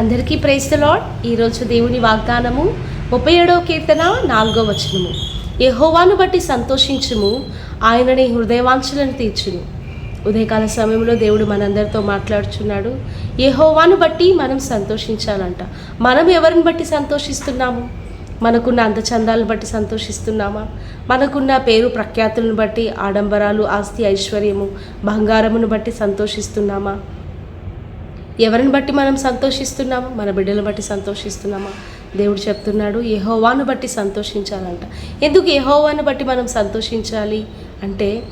అందరికీ ప్రైస్తలాడ్ ఈరోజు దేవుని వాగ్దానము ముప్పై ఏడవ కీర్తన నాలుగో వచనము. యహోవాను బట్టి సంతోషించుము ఆయనని హృదయవాంఛలను తీర్చును ఉదయకాల సమయంలో దేవుడు మనందరితో మాట్లాడుచున్నాడు. యహోవాను బట్టి మనం సంతోషించాలంట. మనం ఎవరిని బట్టి సంతోషిస్తున్నాము? మనకున్న అందచందాలను బట్టి సంతోషిస్తున్నామా? మనకున్న పేరు ప్రఖ్యాతులను బట్టి ఆడంబరాలు ఆస్తి ఐశ్వర్యము బంగారమును బట్టి సంతోషిస్తున్నామా? ఎవరిని బట్టి మనం సంతోషిస్తున్నాము? మన బిడ్డలను బట్టి సంతోషిస్తున్నామా? దేవుడు చెప్తున్నాడు యహోవాను బట్టి సంతోషించాలంట. ఎందుకు యహోవాను బట్టి మనం సంతోషించాలి? అంటే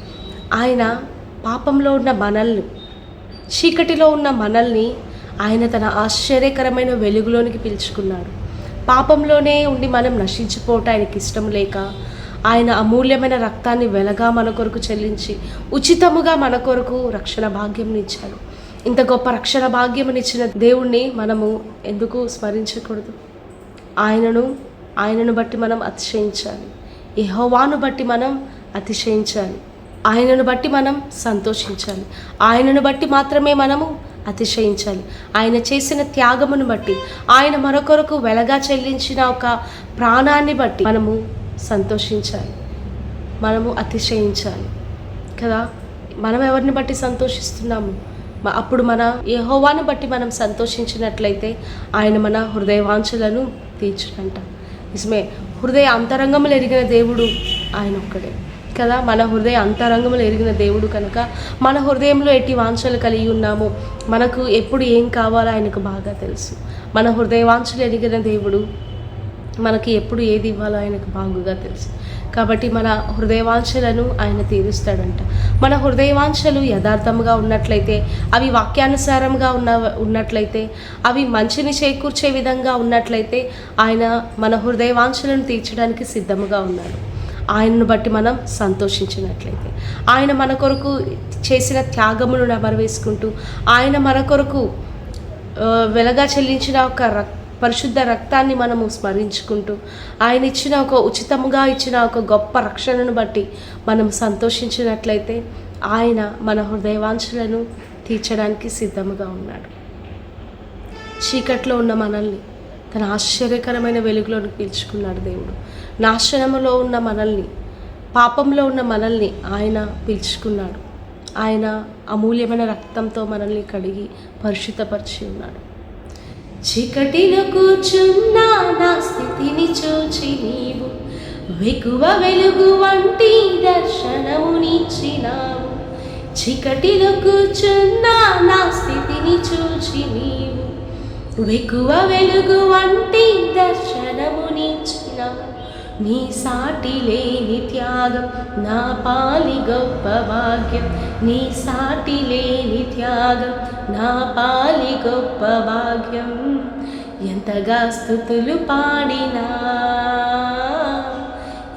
ఆయన పాపంలో ఉన్న మనల్ని చీకటిలో ఉన్న మనల్ని ఆయన తన ఆశ్చర్యకరమైన వెలుగులోనికి పిలుచుకున్నాడు. పాపంలోనే ఉండి మనం నశించిపోవటం ఆయనకి ఇష్టం లేక ఆయన అమూల్యమైన రక్తాన్ని వెలగా మన కొరకు చెల్లించి ఉచితముగా మన కొరకు రక్షణ భాగ్యం ఇచ్చాడు. ఇంత గొప్ప రక్షణ భాగ్యమునిచ్చిన దేవుణ్ణి మనము ఎందుకు స్మరించకూడదు? ఆయనను ఆయనను బట్టి మనం అతిశయించాలి. యహోవాను బట్టి మనం అతిశయించాలి. ఆయనను బట్టి మనం సంతోషించాలి. ఆయనను బట్టి మాత్రమే మనము అతిశయించాలి. ఆయన చేసిన త్యాగమును బట్టి ఆయన మరొకరకు వెలగా చెల్లించిన ఒక ప్రాణాన్ని బట్టి మనము సంతోషించాలి. మనము అతిశయించాలి. కదా? మనం ఎవరిని బట్టి సంతోషిస్తున్నాము? అప్పుడు మన యెహోవాను బట్టి మనం సంతోషించినట్లయితే ఆయన మన హృదయవాంఛలను తీర్చునంట నిజమే హృదయ అంతరంగములు ఎరిగిన దేవుడు ఆయన ఒక్కడే. కదా మన హృదయ అంతరంగములు ఎరిగిన దేవుడు కనుక మన హృదయంలో ఎట్టి వాంఛలు కలిగి ఉన్నామో మనకు ఎప్పుడు ఏం కావాలో ఆయనకు బాగా తెలుసు. మన హృదయ వాంఛలు ఎరిగిన దేవుడు మనకి ఎప్పుడు ఏది ఇవ్వాలో ఆయనకు బాగుగా తెలుసు. కాబట్టి మన హృదయవాంఛలను ఆయన తీరుస్తాడంట. మన హృదయవాంఛలు యథార్థంగా ఉన్నట్లయితే అవి వాక్యానుసారంగా ఉన్న ఉన్నట్లయితే అవి మంచిని చేకూర్చే విధంగా ఉన్నట్లయితే ఆయన మన హృదయవాంఛలను తీర్చడానికి సిద్ధముగా ఉన్నాడు. ఆయనను బట్టి మనం సంతోషించినట్లయితే. ఆయన మన కొరకు చేసిన త్యాగమును నెమరవేసుకుంటూ ఆయన మన కొరకు వెలగా చెల్లించిన ఒక రక్ పరిశుద్ధ రక్తాన్ని మనము స్మరించుకుంటూ ఆయన ఇచ్చిన ఒక ఉచితముగా ఇచ్చిన ఒక గొప్ప రక్షణను బట్టి మనం సంతోషించినట్లయితే ఆయన మన హృదయవాంఛలను తీర్చడానికి సిద్ధముగా ఉన్నాడు. చీకట్లో ఉన్న మనల్ని తన ఆశ్చర్యకరమైన వెలుగులోకి పిలుచుకున్నాడు దేవుడు. నాశనములో ఉన్న మనల్ని పాపంలో ఉన్న మనల్ని ఆయన పిలుచుకున్నాడు. ఆయన అమూల్యమైన రక్తంతో మనల్ని కడిగి పరిశుద్ధపరిచి ఉన్నాడు. చీకటిలో కూర్చున్నా నా స్థితిని చూచి నీవు వెకువ వెలుగు వంటి దర్శనమునిచ్చినావు చీకటిలో కూర్చున్నా నా స్థితిని చూచి నీవు వెకువ వెలుగు వంటి దర్శనమునిచ్చినావు నీ సాటి లేని త్యాగం నా పాలి గొప్ప భాగ్యం. నీ సాటి లేని త్యాగం నా పాలి గొప్ప భాగ్యం. ఎంతగా స్థుతులు పాడినా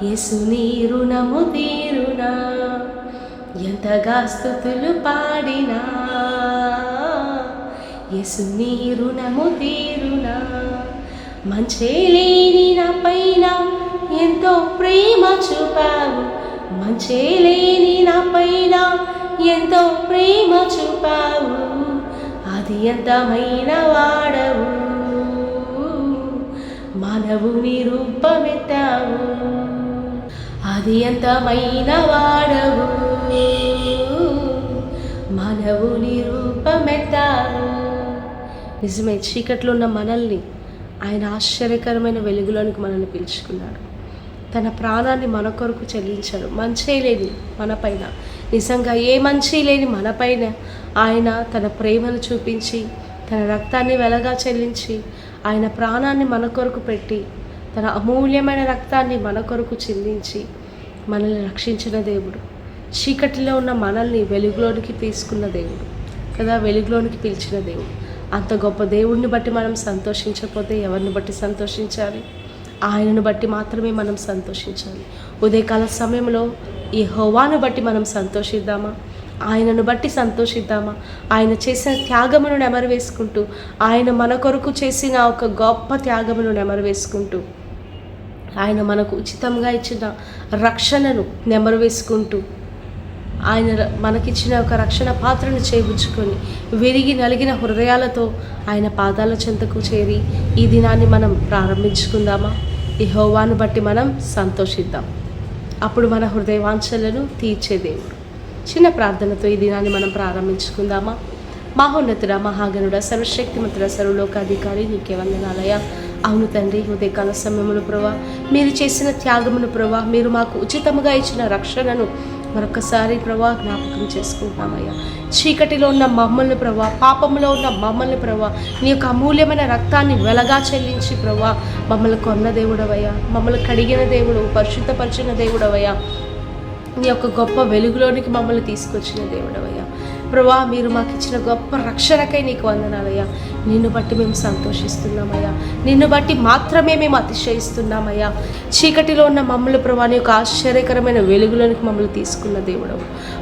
యేసు నీ రుణము తీరునా. ఎంతగా స్థుతులు పాడినా యేసు నీ రుణము తీరునా. మంచే లేని నా పైన ఎంతో ప్రేమ చూపావు. మంచే లేని నా పైన ఎంతో ప్రేమ చూపావు. అది ఎంతమైన వాడవు. మానవుని రూపమెత్తావు అది ఎంతమైన వాడవు. మానవుని రూపమెత్తావు నిజమే చీకట్లో ఉన్న మనల్ని ఆయన ఆశ్చర్యకరమైన వెలుగులోనికి మనల్ని పిలుచుకున్నాడు. తన ప్రాణాన్ని మన కొరకు చెల్లించాడు. మంచి లేని మనపైన నిజంగా ఏ మంచి లేని మనపైన ఆయన తన ప్రేమను చూపించి తన రక్తాన్ని వెలగా చెల్లించి ఆయన ప్రాణాన్ని మన కొరకు పెట్టి తన అమూల్యమైన రక్తాన్ని మన కొరకు చెల్లించి మనల్ని రక్షించిన దేవుడు. చీకటిలో ఉన్న మనల్ని వెలుగులోనికి తీసుకున్న దేవుడు. కదా వెలుగులోనికి పిలిచిన దేవుడు. అంత గొప్ప దేవుడిని బట్టి మనం సంతోషించకపోతే ఎవరిని బట్టి సంతోషించాలి? ఆయనను బట్టి మాత్రమే మనం సంతోషించాలి. ఉదయకాల సమయంలో ఈ హోవాను బట్టి మనం సంతోషిద్దామా? ఆయనను బట్టి సంతోషిద్దామా? ఆయన చేసిన త్యాగమును నెమరు వేసుకుంటూ ఆయన మన కొరకు చేసిన ఒక గొప్ప త్యాగమును నెమరు వేసుకుంటూ ఆయన మనకు ఉచితంగా ఇచ్చిన రక్షణను నెమరు వేసుకుంటూ ఆయన మనకిచ్చిన ఒక రక్షణ పాత్రను చేయించుకొని విరిగి నలిగిన హృదయాలతో ఆయన పాదాల చెంతకు చేరి ఈ దినాన్ని మనం ప్రారంభించుకుందామా? ఈ హోవాను బట్టి మనం సంతోషిద్దాం. అప్పుడు మన హృదయవాంఛలను తీర్చే దేవుడు. చిన్న ప్రార్థనతో ఈ దినాన్ని మనం ప్రారంభించుకుందామా? మహోన్నతుడ మహాగణుడ సర్వశక్తిమంతుడ సర్వలోకాధికారి నీకే వందనాలయ అవును తండ్రి ఉదయకాల సమయమును ప్రభా మీరు చేసిన త్యాగమును ప్రభా మీరు మాకు ఉచితముగా ఇచ్చిన రక్షణను మరొకసారి ప్రభా జ్ఞాపకం చేసుకుంటామయ్యా. చీకటిలో ఉన్న మమ్మల్ని ప్రభా పాపంలో ఉన్న మమ్మల్ని ప్రభా నీ యొక్క అమూల్యమైన రక్తాన్ని వెలగా చెల్లించి ప్రభా మమ్మల్ని కొన్న దేవుడవయ్యా. మమ్మల్ని కడిగిన దేవుడు పరిశుద్ధపరిచిన దేవుడవయ్యా. నీ యొక్క గొప్ప వెలుగులోనికి మమ్మల్ని తీసుకొచ్చిన దేవుడవయ్యా. ప్రభా మీరు మాకు ఇచ్చిన గొప్ప రక్షణకై నీకు వందనాలయ్యా. నిన్ను బట్టి మేము సంతోషిస్తున్నామయ్యా. నిన్ను బట్టి మాత్రమే మేము అతిశయిస్తున్నామయ్యా. చీకటిలో ఉన్న మమ్మల్ని ప్రభా నీ యొక్క ఆశ్చర్యకరమైన వెలుగులోనికి మమ్మల్ని తీసుకున్న దేవుడవు.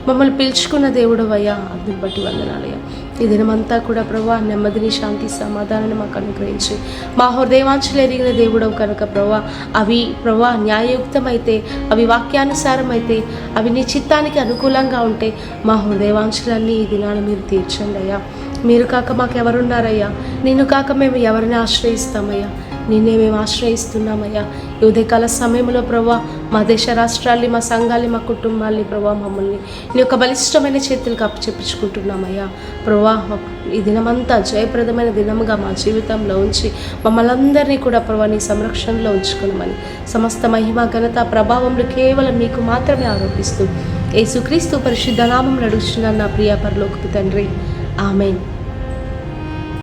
మమ్మల్ని పిలుచుకున్న దేవుడవయ్యా. అందుని బట్టి వందనాలయ్యా. ఈ దినమంతా కూడా ప్రభా నెమ్మదిని శాంతి సమాధానాన్ని మాకు అనుగ్రహించి. మా హృదయవాంఛలు ఎరిగిన దేవుడవు కనుక ప్రభా అవి ప్రభా న్యాయయుక్తమైతే అవి వాక్యానుసారం అయితే అవి నీ చిత్తానికి అనుకూలంగా ఉంటే మా హృదయవాంఛలన్నీ ఈ దినాన్ని మీరు తీర్చండి అయ్యా. మీరు కాక మాకు ఎవరున్నారయ్యా? నిన్ను కాక మేము ఎవరిని ఆశ్రయిస్తామయ్యా? నిన్నే మేము ఆశ్రయిస్తున్నామయ్యా. ఉదయకాల సమయంలో ప్రభా మా దేశ రాష్ట్రాల్ని మా సంఘాల్ని మా కుటుంబాల్ని ప్రభా మమ్మల్ని నీ యొక్క బలిష్టమైన చేతులకు అప్పచెప్పించుకుంటున్నామయ్యా. ప్రభా ఈ దినమంతా జయప్రదమైన దినముగా మా జీవితంలో ఉంచి మమ్మల్ని అందరినీ కూడా ప్రభా నీ సంరక్షణలో ఉంచుకున్నామని సమస్త మహిమ ఘనత ప్రభావములు కేవలం మీకు మాత్రమే ఆరోపిస్తూ యేసుక్రీస్తు పరిశుద్ధ నామం నడుచున్న నా ప్రియ పరలోకపు తండ్రి. ആമേൻ